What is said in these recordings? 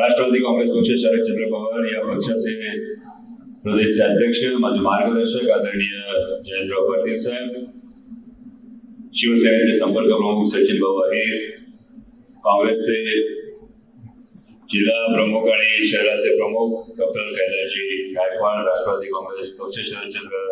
राष्ट्रवादी काँग्रेस पक्ष शरदचंद्र पवार या पक्षाचे प्रदेशचे अध्यक्ष माझे मार्गदर्शक आदरणीय जयंतराव पाटील साहेब शिवसेनेचे संपर्क प्रमुख सचिन भाऊ अहिर काँग्रेसचे जिल्हा प्रमुख आणि शहराचे प्रमुख डॉक्टर कैलाजी गायकवाड राष्ट्रवादी काँग्रेस पक्ष शरदचंद्र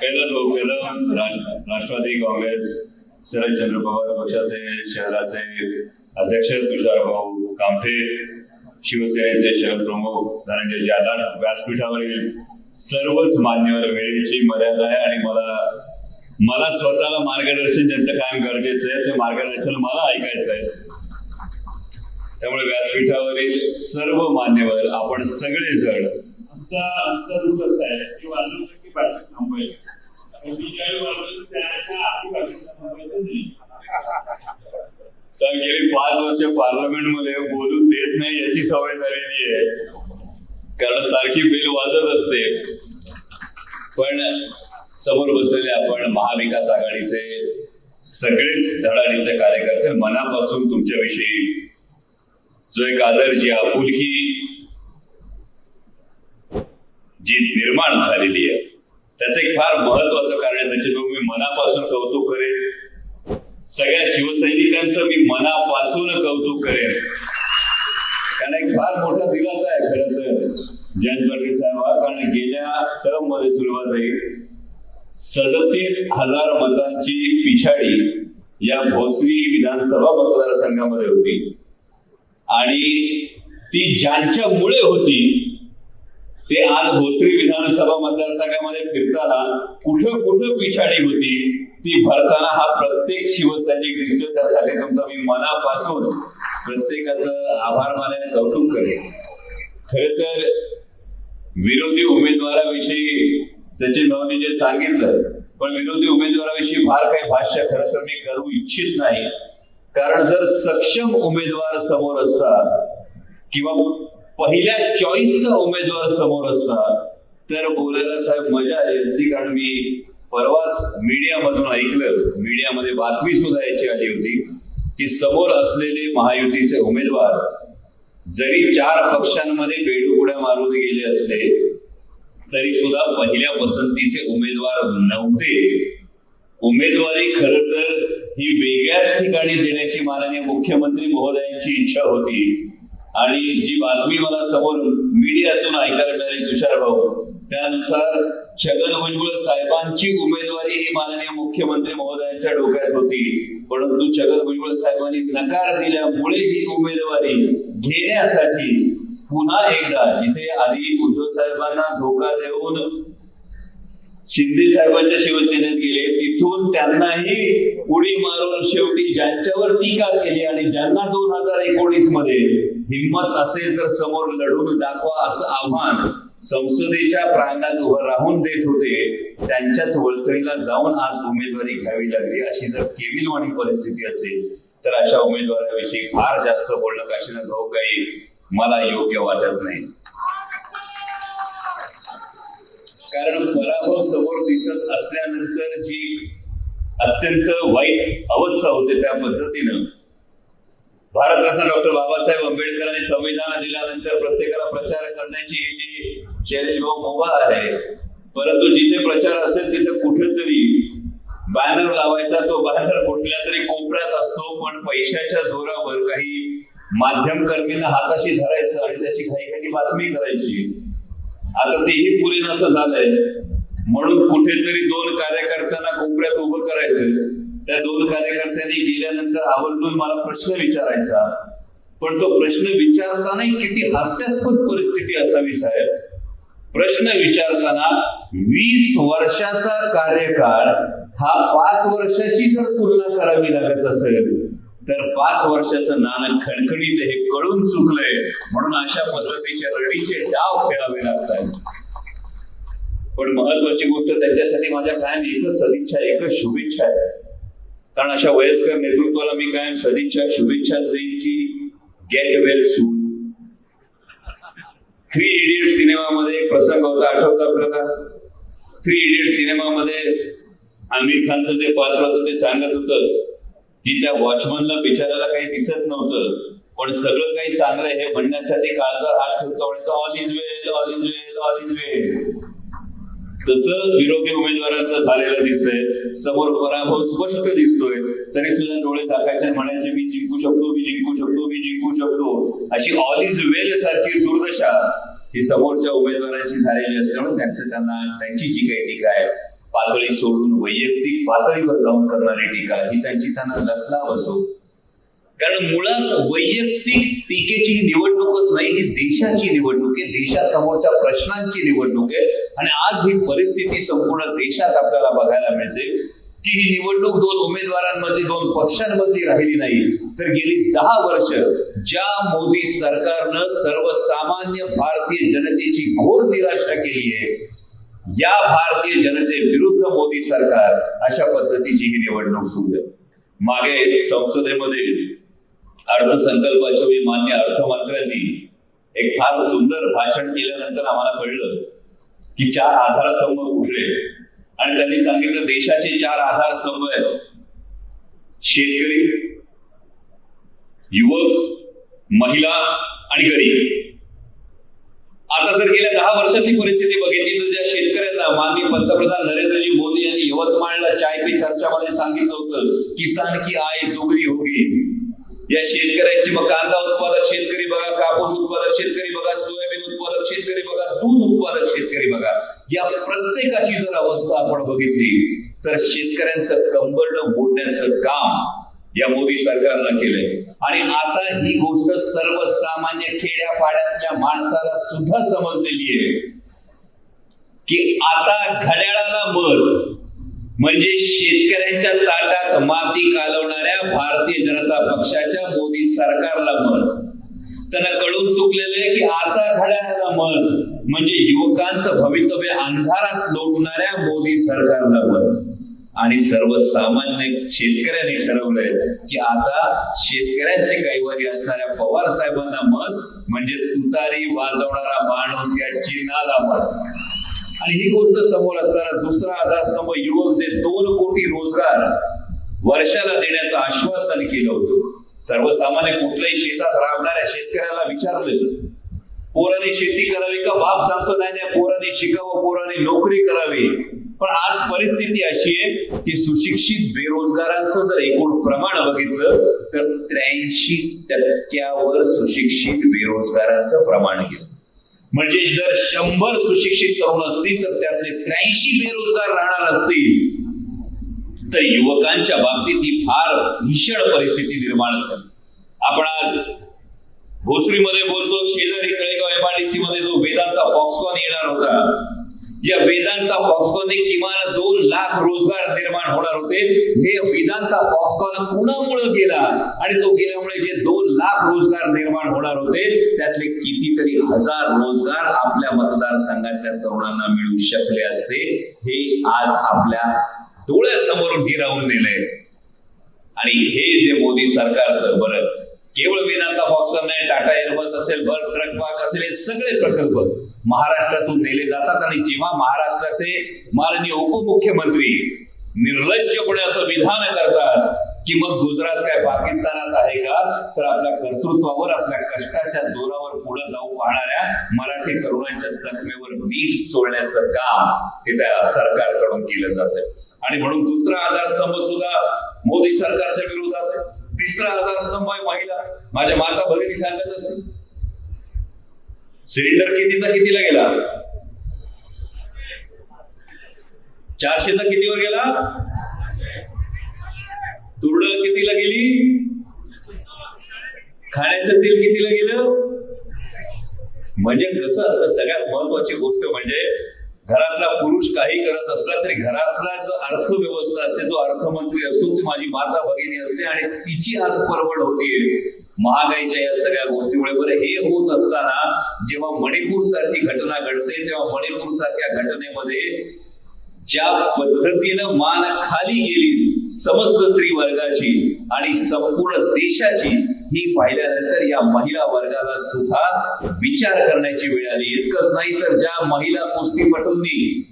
कैलास भाऊ कदम राष्ट्रवादी काँग्रेस शरदचंद्र पवार पक्षाचे शहराचे अध्यक्ष तुषार भाऊ कामठे शिवसेनेचे शहर प्रमुख धनंजय जाधव व्यासपीठावरील सर्वच मान्यवर वेळेची मर्यादा आहे आणि मला मला स्वतःला मार्गदर्शन ज्यांचं काम गरजेचं आहे ते मार्गदर्शन मला ऐकायचं आहे. त्यामुळे व्यासपीठावरील सर्व मान्यवर आपण सगळेजण आमचा आमचा रूल असा आहे. की वाजवलं की भाषण थांबवायचं आणि मी ज्यावेळी वाजवलं त्याच्या आधी भाषण थांबवायचं नाही सर गेली पाच पार्लमेंटमध्ये पार्लमेंटमध्ये बोलू देत नाही याची सवय झालेली आहे. कारण सारखी बिल वाजत असते. पण समोर बसलेले आपण महाविकास आघाडीचे सगळेच धडाडीचे कार्यकर्ते मनापासून तुमच्याविषयी जो एक आदर जी आपुलकी जी निर्माण झालेली आहे. त्याचं एक फार महत्वाचं कारण आहे सचिन मी मनापासून कौतुक करेल सगळ्या शिवसैनिकांचं मी मनापासून कौतुक करेन. कारण एक फार मोठा दिलासा आहे खरं तर. जयंत पाटील साहेब कारण गेल्या टर्ममध्ये सुरुवात आहे. सदतीस हजार मतांची पिछाडी या भोसरी विधानसभा मतदारसंघामध्ये होती. आणि ती ज्यांच्यामुळे होती ते आज भोसरी विधानसभा मतदारसंघामध्ये फिरताना कुठं कुठं पिछाडी होती ती भरताना हा प्रत्येक शिवसैनिक दिसतो त्यासाठी तुमचा मी मनापासून प्रत्येकाचं आभार मानाने कौतुक करेन. खर तर विरोधी उमेदवाराविषयी सचिन भाऊनी जे सांगितलं पण विरोधी उमेदवाराविषयी फार काही भाष्य खरं तर मी करू इच्छित नाही. कारण जर सक्षम उमेदवार समोर असता किंवा पहिल्या चॉईसचा उमेदवार समोर असता तर बोलायला साहेब मजा आली असती कारण मी परवाच मीडियामधून ऐकलं मीडियामध्ये बातमी सुद्धा याची आली होती की समोर असलेले महायुतीचे उमेदवार जरी चार पक्षांमध्ये बेडूकुड्या मारून गेले असले तरी सुद्धा पहिल्या पसंतीचे उमेदवार नव्हते. उमेदवारी खर तर ही वेगळ्याच ठिकाणी देण्याची माननीय मुख्यमंत्री महोदयांची इच्छा होती. आणि जी बातमी मला समोर मीडियातून ऐकायला मिळाली तुषार भाऊ त्यानुसार छगन भुजबळ साहेबांची उमेदवारी ही माननीय मुख्यमंत्री महोदयांच्या डोक्यात होती. परंतु छगन भुजबळ साहेबांनी नकार दिल्यामुळे ही उमेदवारी घेण्यासाठी पुन्हा एकदा जिथे आधी उद्धव साहेबांना धोका देऊन शिंदे साहेबांच्या शिवसेनेत गेले. तिथून त्यांनाही उडी मारून शेवटी ज्यांच्यावर टीका केली आणि ज्यांना दोन हजार एकोणीसमध्ये हिंमत असेल तर समोर लढून दाखवा असं आव्हान संसदेच्या प्रांगणात उभं राहून देत होते. त्यांच्याच वळसणीला जाऊन आज उमेदवारी घ्यावी लागली अशी जर केविलवाणी परिस्थिती असेल तर अशा उमेदवाराविषयी फार जास्त बोलणं काशीनाथ भाऊ काही मला योग्य वाटत नाही. कारण पराभव हो समोर दिसत असल्यानंतर जी अत्यंत वाईट अवस्था होते त्या पद्धतीनं. भारतरत्न डॉक्टर बाबासाहेब आंबेडकरांनी संविधान दिल्यानंतर प्रत्येकाला प्रचार करण्याची जी शैली मोबा आहे परंतु जिथे प्रचार असेल तिथे कुठेतरी बॅनर लावायचा तो बॅनर कुठल्या तरी कोपऱ्यात असतो पण पैशाच्या जोरावर काही माध्यम कर्मींना हाताशी धरायचं आणि त्याची काही काही बातमी करायची. आता तेही पुरे नसं झालंय. म्हणून कुठेतरी दोन कार्यकर्त्यांना कोपऱ्यात उभं करायचं. त्या दोन कार्यकर्त्यांनी गेल्यानंतर आवर्जून मला प्रश्न विचारायचा. पण तो प्रश्न विचारतानाही किती हास्यास्पद परिस्थिती असावी साहेब. प्रश्न विचारताना वीस वर्षाचा कार्यकाळ हा पाच वर्षाशी जर तुलना करावी लागत असेल तर पाच वर्षाचं नाणं खणखणीत हे कळून चुकलंय. म्हणून अशा पद्धतीच्या रडीचे डाव खेळावे लागतात. पण महत्वाची गोष्ट त्यांच्यासाठी माझ्या कायम एकच सदिच्छा एकच शुभेच्छा आहे. कारण अशा वयस्कर नेतृत्वाला मी कायम सदिच्छा शुभेच्छाच देईन की get well soon three idiot सिनेमामध्ये एक प्रसंग होता आठवता आपल्याला? थ्री इडियट सिनेमामध्ये आमिर खानचं जे पात्र होतं ते सांगत होतं की त्या वॉचमनला बिचाराला काही दिसत नव्हतं. पण सगळं काही चांगलं हे म्हणण्यासाठी काळजा हात ठेवतो all is well all is well all is well तसं विरोधी उमेदवारांचं झालेलं दिसतंय. समोर पराभव स्पष्ट दिसतोय. तरी सुद्धा डोळे दाखायचे म्हणायचे मी जिंकू शकतो मी जिंकू शकतो मी जिंकू शकतो. अशी ऑल इज वेल सारखी दुर्दशा ही समोरच्या उमेदवारांची झालेली असल्यामुळे त्यांचं त्यांना त्यांची जी काही टीका आहे पातळी सोडून वैयक्तिक पातळीवर जाऊन करणारी टीका ही त्यांची त्यांना लखलाव असो. कारण मुळात वैयक्तिक टीकेची ही निवडणूकच नाही ही देशाची निवडणूक आहे देशासमोरच्या प्रश्नांची निवडणूक आहे. आणि आज ही परिस्थिती संपूर्ण देशात आपल्याला बघायला मिळते की ही निवडणूक दोन उमेदवारांमधली दोन पक्षांमधली राहिली नाही तर गेली दहा वर्ष ज्या मोदी सरकारनं सर्वसामान्य भारतीय जनतेची घोर निराशा केली आहे या भारतीय जनतेविरुद्ध मोदी सरकार अशा पद्धतीची ही निवडणूक सुरू आहे. मागे संसदेमध्ये अर्थसंकल्पाच्या वेळी मान्य अर्थमंत्र्यांनी एक फार सुंदर भाषण केल्यानंतर आम्हाला कळलं की चार आधारस्तंभ कुठले आणि त्यांनी सांगितलं देशाचे चार आधारस्तंभ आहेत. शेतकरी युवक महिला आणि गरीब. आता जर गेल्या दहा वर्षातली परिस्थिती बघितली तर ज्या शेतकऱ्यांना माननीय पंतप्रधान नरेंद्रजी मोदी यांनी यवतमाळला चाय पे चर्चामध्ये सांगितलं होतं किसान की आय दुगरी होगी. या शेतकऱ्यांची मग कांदा उत्पादक शेतकरी बघा कापूस उत्पादक शेतकरी बघा सोयाबीन उत्पादक शेतकरी बघा दूध उत्पादक शेतकरी बघा. या प्रत्येकाची जर अवस्था आपण बघितली तर शेतकऱ्यांचं कंबरडं मोडण्याचं काम या मोदी सरकारनं केलंय. आणि आता ही गोष्ट सर्वसामान्य खेड्यापाड्यातल्या माणसाला सुद्धा समजलेली आहे. की आता घड्याळाला मत म्हणजे शेतकऱ्यांच्या ताटात माती कालवणाऱ्या भारतीय जनता पक्षाच्या मोदी सरकारला मत. त्यांना कळून चुकलेलं आहे की आता घड्याळाला मत म्हणजे युवकांचं भवितव्य अंधारात लोटणाऱ्या मोदी सरकारला मत. आणि सर्वसामान्य शेतकऱ्यांनी ठरवलंय की आता शेतकऱ्यांचे कैवारी असणाऱ्या पवार साहेबांना मत म्हणजे तुतारी वाजवणारा माणूस या चिन्हाला मत आणि ही गोष्ट समोर असताना दुसरा आधारस्तंभ युवक जे दोन कोटी रोजगार वर्षाला देण्याचं आश्वासन केलं होतं. सर्वसामान्य कुठल्याही शेतात राबणाऱ्या शेतकऱ्याला विचारलं पोराने शेती करावी का? बाप सांगतो नाही नाही पोराने शिकावं पोराने नोकरी करावी. पण आज परिस्थिती अशी आहे की सुशिक्षित बेरोजगारांचं जर एकूण प्रमाण बघितलं तर त्र्याऐंशी टक्क्यावर सुशिक्षित बेरोजगारांचं प्रमाण गेलं. म्हणजे जर शंभर सुशिक्षित तरुण असतील तर त्यातले त्र्याऐंशी बेरोजगार राहणार असतील. तर युवकांच्या बाबतीत ही फार भीषण परिस्थिती निर्माण झाली. आपण आज भोसरीमध्ये बोलतो शेजारी कळेगाव एमआरडीसी मध्ये जो वेदांता फॉक्सकॉन येणार होता. या वेदांता फॉक्सकॉनने किमान दोन लाख रोजगार निर्माण होणार होते हे वेदांता फॉक्सकॉन कुणामुळे गेला? आणि तो गेल्यामुळे जे दोन लाख रोजगार निर्माण होणार होते त्यातले कितीतरी हजार रोजगार आपल्या मतदारसंघातल्या तरुणांना मिळू शकले असते हे आज आपल्या डोळ्यासमोरून हिरावून नेलंय. आणि हे जे मोदी सरकारचं बरं केवळ वेदांता फॉक्सकॉन नाही टाटा एअरबस असेल बर्ड ट्रक पार्क असेल हे सगळे प्रकल्प महाराष्ट्रातून नेले जातात. आणि जेव्हा महाराष्ट्राचे माननीय उपमुख्यमंत्री निर्लज्जपणे असं विधान करतात की मग गुजरात काय पाकिस्तानात आहे का तर आपल्या कर्तृत्वावर आपल्या कष्टाच्या जोरावर पुढे जाऊ पाहणाऱ्या मराठी तरुणांच्या जखमेवर मीठ चोळण्याचं काम हे त्या सरकारकडून केलं जात आणि म्हणून दुसरा आधारस्तंभ सुद्धा मोदी सरकारच्या विरोधात तिसरा आधारस्तंभ आहे महिला. माझ्या माता भगिनी सांगत असतील. सिलेंडर कितीचा कितीला गेला? चारशेचा कितीवर गेला? तुरड कितीला गेली? खाण्याचं तेल कितीला गेलं? म्हणजे कसं असतं सगळ्यात महत्वाची गोष्ट म्हणजे घरातला पुरुष काही करत असला तरी घरातला जो अर्थव्यवस्था असते जो अर्थमंत्री असतो ती माझी माता भगिनी असते आणि तिची आज परवड होतीये महागाईच्या या सगळ्या गोष्टीमुळे. बरं हे होत असताना जेव्हा मणिपूर सारखी घटना घडते तेव्हा मणिपूर सारख्या घटनेमध्ये ज्या पद्धतीनं मान खाली गेली समस्त स्त्री वर्गाची आणि संपूर्ण देशाची ही पाहिल्यानंतर या महिला वर्गाला सुद्धा विचार करण्याची वेळ आली. इतकंच नाही तर ज्या महिला कुस्तीपटूंनी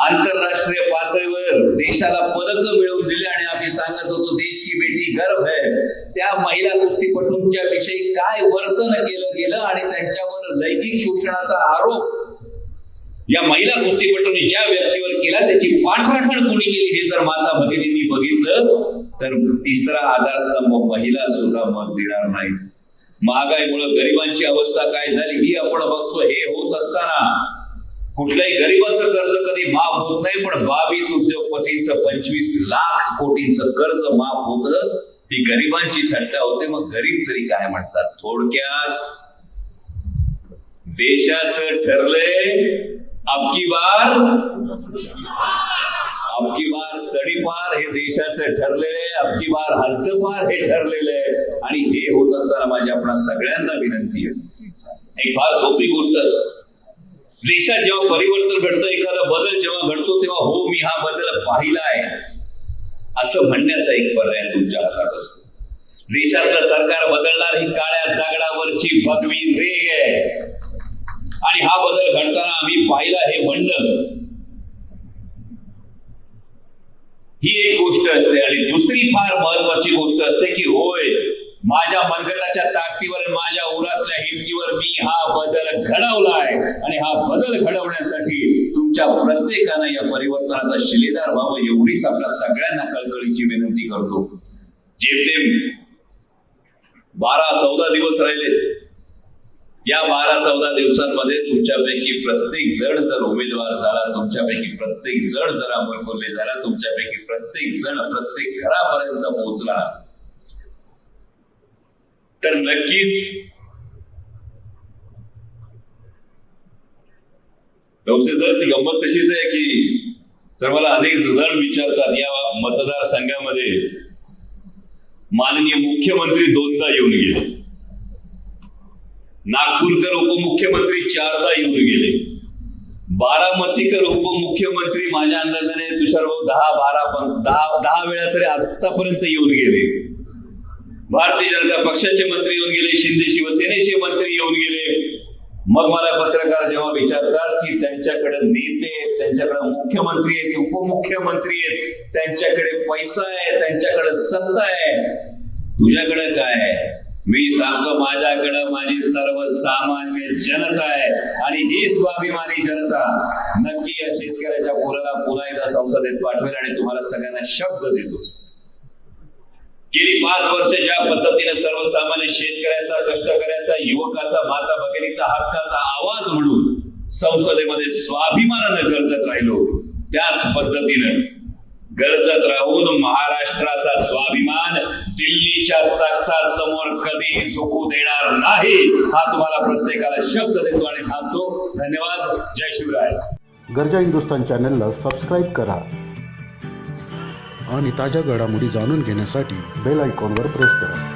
आंतरराष्ट्रीय पातळीवर देशाला पदक मिळवून दिले आणि आम्ही सांगत होतो देश की बेटी गर्व है. त्या महिला कुस्तीपटूंच्या विषयी काय वर्तन केलं गेलं आणि त्यांच्यावर लैंगिक शोषणाचा आरोप या महिला कुस्तीपटूंनी ज्या व्यक्तीवर केला त्याची पाठराखण कोणी केली हे जर माता भगिनींनी बघितलं तर तिसरा आधारस्तंभ महिला सुद्धा मत देणार नाही. महागाईमुळे गरिबांची अवस्था काय झाली ही आपण बघतो हे होत असताना कुठल्याही गरिबाचं कर्ज कधी माफ होत नाही पण बावीस उद्योगपतींचं पंचवीस लाख कोटींचं कर्ज माफ होत. ही गरिबांची थट्टा होते मग गरीब तरी काय म्हणतात? थोडक्यात देशाचं ठरलंय अबकी बार अबकी बार तडीपार हे देशाचं ठरलेलं आहे अबकी बार हद्दपार हे ठरलेलं आहे. आणि हे होत असताना माझी आपणा सगळ्यांना विनंती आहे. एक फार सोपी गोष्ट असते. देशात जेव्हा परिवर्तन घडतं एखादा बदल जेव्हा घडतो तेव्हा हो मी हा बदल पाहिला आहे. असं म्हणण्याचा एक पर्याय तुमच्या हातात असतो. देशातलं सरकार बदलणार ही काळ्या दगडावरची भगवी रेग आहे. आणि हा बदल घडतो आईला हे म्हणणं. ही एक गोष्ट असते आणि दुसरी फार महत्वाची गोष्ट असते की होय माझ्या मनगटाच्या ताकदीवर माझ्या उरातल्या हिमतीवर मी हा बदल घडवलाय. आणि हा बदल घडवण्यासाठी तुमच्या प्रत्येकानं या परिवर्तनाचा शिलेदार व्हावं एवढीच आपल्या सगळ्यांना कळकळीची विनंती करतो. जेमतेम बारा चौदा दिवस राहिले या बारा चौदा दिवसांमध्ये तुमच्यापैकी प्रत्येक जण जर उमेदवार झाला तुमच्यापैकी प्रत्येक जण जर अमोलकोल्हे झाला तुमच्यापैकी प्रत्येक जण प्रत्येक घरापर्यंत पोहोचला. तर नक्कीच सर ती गंमत तशीच आहे की सर मला अनेक जण विचारतात या मतदारसंघामध्ये माननीय मुख्यमंत्री दोनदा येऊन गेले. नागपूरकर उपमुख्यमंत्री चारदा येऊन गेले. बारामतीकर उपमुख्यमंत्री माझ्या अंदाजाने तुषारभाऊ दहा बारा पण दहा दहा वेळा तरी आतापर्यंत येऊन गेले. भारतीय जनता पक्षाचे मंत्री येऊन गेले शिंदे शिवसेनेचे मंत्री येऊन गेले. मग मला पत्रकार जेव्हा विचारतात की त्यांच्याकडे नेते आहेत, त्यांच्याकडे मुख्यमंत्री आहेत उपमुख्यमंत्री आहेत त्यांच्याकडे पैसा आहे त्यांच्याकडे सत्ता आहे तुझ्याकडे काय आहे? मी सांगतो माझ्याकडे माझी सर्वसामान्य जनता आहे आणि ही स्वाभिमानी जनता नक्की या शेतकऱ्याच्या पुराला पुन्हा एकदा संसदेत पाठवेल आणि तुम्हाला सगळ्यांना शब्द देतो. गेली पाच वर्ष ज्या पद्धतीने सर्वसामान्य शेतकऱ्याचा कष्टकऱ्याचा युवकाचा माता भगिनीचा हक्काचा आवाज म्हणून संसदेमध्ये स्वाभिमानानं गरजत राहिलो त्याच पद्धतीनं गरजत राहून महाराष्ट्राचा स्वाभिमान दिल्लीच्या तख्तासमोर कधी झुकू देणार नाही. हा तुम्हाला प्रत्येकाला शब्द देतो आणि सांगतो धन्यवाद. जय शिवराय. गरजा हिंदुस्तान चॅनलला सबस्क्राईब करा आणि ताज्या घडामोडी जाणून घेण्यासाठी बेल आयकॉनवर प्रेस करा.